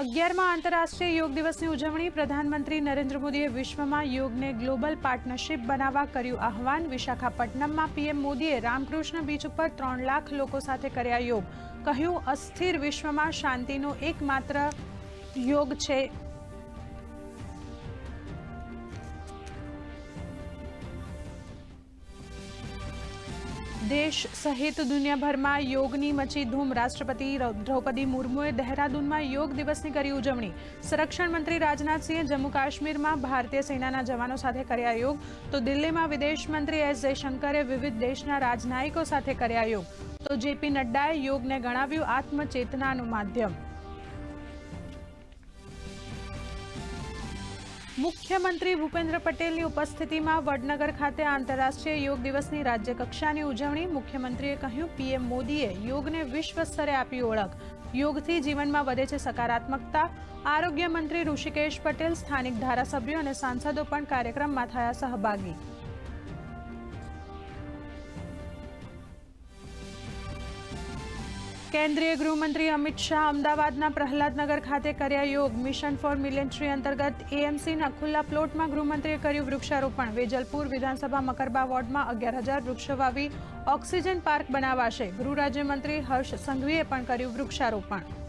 અગિયારમાં આંતરરાષ્ટ્રીય યોગ દિવસની ઉજવણી પ્રધાનમંત્રી નરેન્દ્ર મોદીએ વિશ્વમાં યોગને ગ્લોબલ પાર્ટનરશિપ બનાવવા કર્યું આહવાન. વિશાખાપટ્ટનમમાં પીએમ મોદીએ રામકૃષ્ણ બીચ ઉપર ત્રણ લાખ લોકો સાથે કર્યા યોગ. કહ્યું, અસ્થિર વિશ્વમાં શાંતિનો એકમાત્ર યોગ છે દેશ સહિત દુનિયાભરમાં યોગની મચી ધૂમ. રાષ્ટ્રપતિ દ્રૌપદી મુર્મુએ દહેરાદૂનમાં યોગ દિવસની કરી ઉજવણી. સંરક્ષણ મંત્રી રાજનાથસિંહે જમ્મુ કાશ્મીરમાં ભારતીય સેનાના જવાનો સાથે કર્યા યોગ. તો દિલ્હીમાં વિદેશ મંત્રી એસ જયશંકરે વિવિધ દેશના રાજનાયકો સાથે કર્યા યોગ. તો જેપી નડ્ડાએ યોગને ગણાવ્યું આત્મચેતનાનું માધ્યમ. મુખ્યમંત્રી ભૂપેન્દ્ર પટેલની ઉપસ્થિતિમાં વડનગર ખાતે આંતરરાષ્ટ્રીય યોગ દિવસની રાજ્યકક્ષાની ઉજવણી મુખ્યમંત્રીએ કહ્યું, પીએમ મોદીએ યોગને વિશ્વ સ્તરે આપી ઓળખ. યોગથી જીવનમાં વધે છે સકારાત્મકતા. આરોગ્ય મંત્રી ઋષિકેશ પટેલ, સ્થાનિક ધારાસભ્યો અને સાંસદો પણ કાર્યક્રમમાં થયા સહભાગી. કેન્દ્રીય ગૃહમંત્રી અમિત શાહ અમદાવાદના પ્રહલાદનગર ખાતે કર્યા યોગ મિશન ફોર મિલિટરી અંતર્ગત એએમસીના ખુલ્લા પ્લોટમાં ગૃહમંત્રીએ કર્યું વૃક્ષારોપણ. વેજલપુર વિધાનસભા મકરબા વોર્ડમાં અગિયાર હજાર વૃક્ષો વાવી ઓક્સિજન પાર્ક બનાવાશે. ગૃહ રાજ્યમંત્રી હર્ષ સંઘવીએ પણ કર્યું વૃક્ષારોપણ.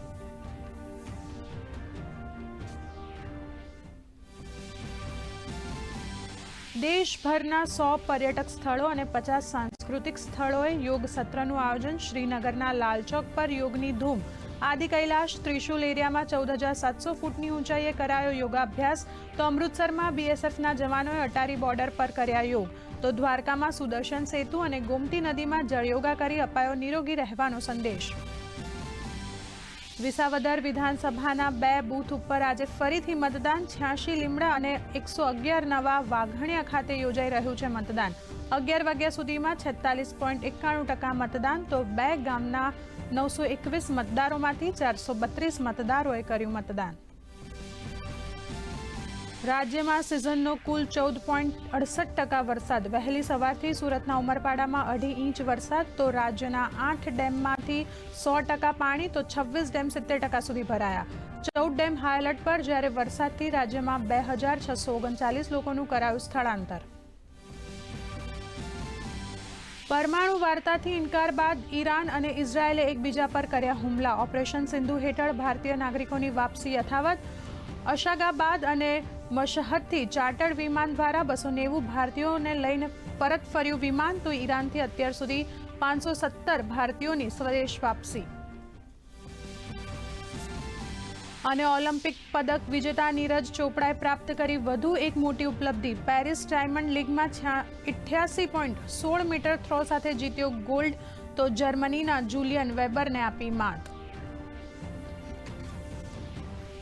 દેશભરના સો પર્યટક સ્થળો અને પચાસ સાંસ્કૃતિક સ્થળોએ યોગ સત્રનું આયોજન શ્રીનગરના લાલચોક પર યોગની ધૂમ. આદિ કૈલાશ ત્રિશુલ એરિયામાં ચૌદ હજાર સાતસો ફૂટની ઊંચાઈએ કરાયો યોગાભ્યાસ. તો અમૃતસરમાં બીએસએફના જવાનોએ અટારી બોર્ડર પર કર્યા યોગ. તો દ્વારકામાં સુદર્શન સેતુ અને ગોમતી નદીમાં જળયોગા કરી અપાયો નિરોગી રહેવાનો સંદેશ. વિસાવદર વિધાનસભાના બે બૂથ ઉપર આજે ફરીથી મતદાન. છ્યાસી લીમડા અને એકસો અગિયાર નવા વાઘણિયા ખાતે યોજાઈ રહ્યું છે મતદાન. અગિયાર વાગ્યા સુધીમાં છેતાલીસ પોઈન્ટ એકાણું ટકા મતદાન, તો બે ગામના નવસો એકવીસ મતદારોમાંથી ચારસો બત્રીસ મતદારોએ કર્યું મતદાન. રાજ્યમાં સિઝનનો કુલ ચૌદ પોઈન્ટ અડસઠ ટકા વરસાદ. વહેલી સવારથી સુરતના ઉમરપાડામાં અઢી ઇંચ વરસાદ, તો રાજ્યના આઠ ડેમમાંથી સો ટકા પાણી, તો છવ્વીસ ડેમ સિત્તેર ટકા સુધી ભરાયા. ચૌદ ડેમ હાઈ એલર્ટ પર, જ્યારે વરસાદથી રાજ્યમાં બે હજાર છસો ઓગણચાલીસ લોકોનું કરાયું સ્થળાંતર. પરમાણુ વાર્તાથી ઇનકાર બાદ ઈરાન અને ઇઝરાયેલે એકબીજા પર કર્યા હુમલા. ઓપરેશન સિંધુ હેઠળ ભારતીય નાગરિકોની વાપસી યથાવત. અશાગાબાદ અને મશહદથી ચાર્ટર્ડ વિમાન દ્વારા બસો નેવું ભારતીયોને લઈને પરત ફર્યું વિમાન, તો ઈરાનથી અત્યાર સુધી પાંચસો સત્તર ભારતીયોની સ્વદેશ વાપસી. અને ઓલિમ્પિક પદક વિજેતા નીરજ ચોપડાએ પ્રાપ્ત કરી વધુ એક મોટી ઉપલબ્ધિ. પેરિસ ડાયમંડ લીગમાં ઇઠ્યાસી પોઈન્ટ સોળ મીટર થ્રો સાથે જીત્યો ગોલ્ડ, તો જર્મનીના જુલિયન વેબરને આપી માત.